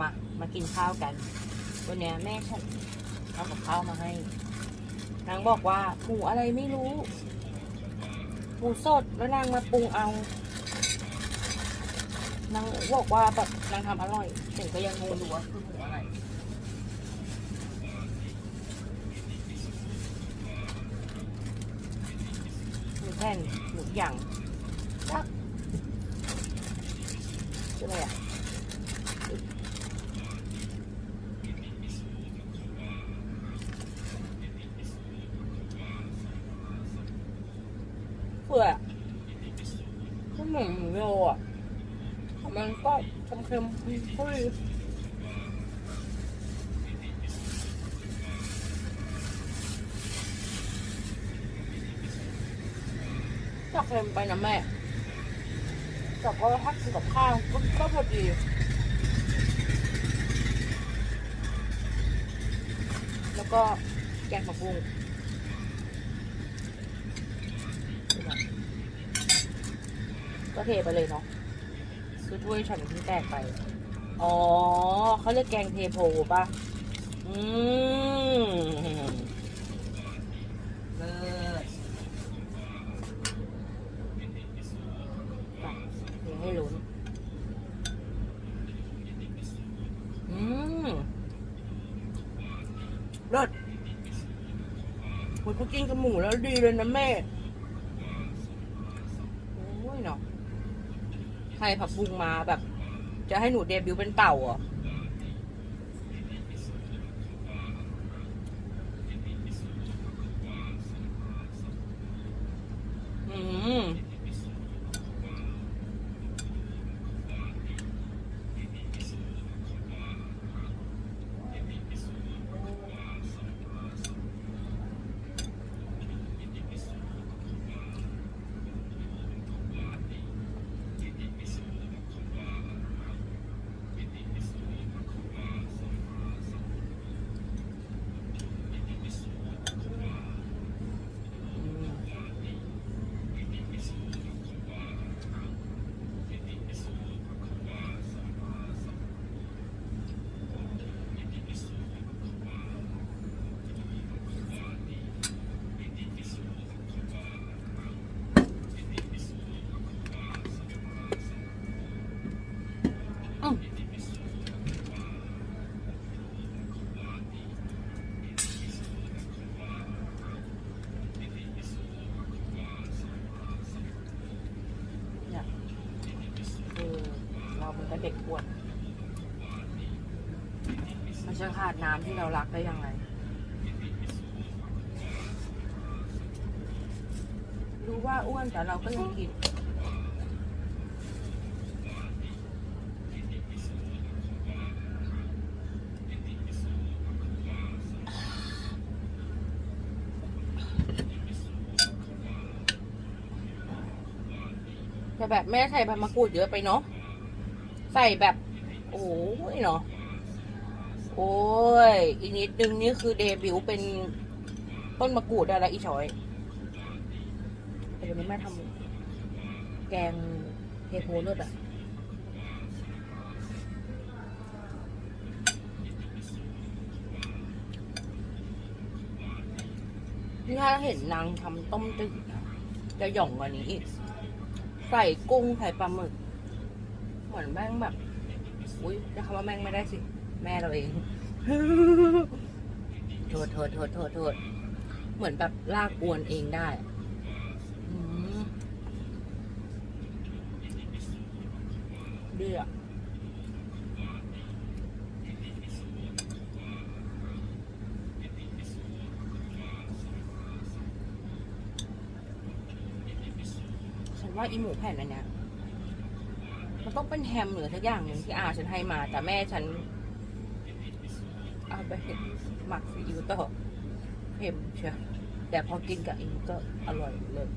มา มากินข้าวกัน วันนี้แม่ฉันเอากับข้าวมาให้ นางบอกว่าหมูอะไรไม่รู้ หมูสดแล้วนางมาปรุงเอา นางบอกว่าแบบนางทำอร่อยถึงก็ยังงงอยู่ว่าคือหมูอะไรหมูแผ่นหมูหยั่งจักชื่ออะไรอะ เผื่อก็เหมือนหมูโยอะมันก็เค็มๆพุ้ยจะเค็มไปนะแม่แต่ก็ถ้ากินกับข้าวก็ก็พอดีแล้วก็แกงผักบุ้ง ก็เทไปเลยเนาะคือถ้วยฉันที่แตกไป อ๋อเขาเรียกแกงเทโพป่ะ อืมเลิศไปเทให้ลุ้นอืมเลิศคุณเขากินกับหมูแล้วดีเลยนะแม่ โอ้ยเนาะ ใครผักบุ้งมาแบบ จะให้หนูเดบิวต์เป็นเต่าเหรอม อืมเนี่ยคือ เรามันก็เด็กอ้วนมันจะขาดน้ำที่เรารักได้ยังไง รู้ว่าอ้วนแต่เราก็ยังกินแต่แบบแม่ใส่ใบมะกรูดเยอะไปเนาะ ใส่แบบ โอ้ยเนาะโอ้ย อีกนิดนึงนี่คือเดบิวต์เป็นต้นมะกรูดได้แล้วอีชอยแต่เดี๋ยวนี้แม่ทำแกงเทโพเลือดอะนี่ถ้าเห็นนางทำต้มจืดอะจะหย่องกว่านี้อีก ใส่กุ้งใส่ปลาหมึก มือนแม่งแบบ อุ้ยจะคำว่าแม่งไม่ได้สิ แม่เราเอง โทษโทษโทษโทษโทษเหมือนแบบลากอวนเองได้อืมดีอะฉันว่าอีหมูแผ่นอันเนี้ย ต้องเป็นแฮมหรือสักอย่างหนึ่งที่อาฉันให้มา แต่แม่ฉันเอาไปหมักซีอิ๊วต่อเค็มเชียวแต่พอกินกับอิงก็อร่อยเลย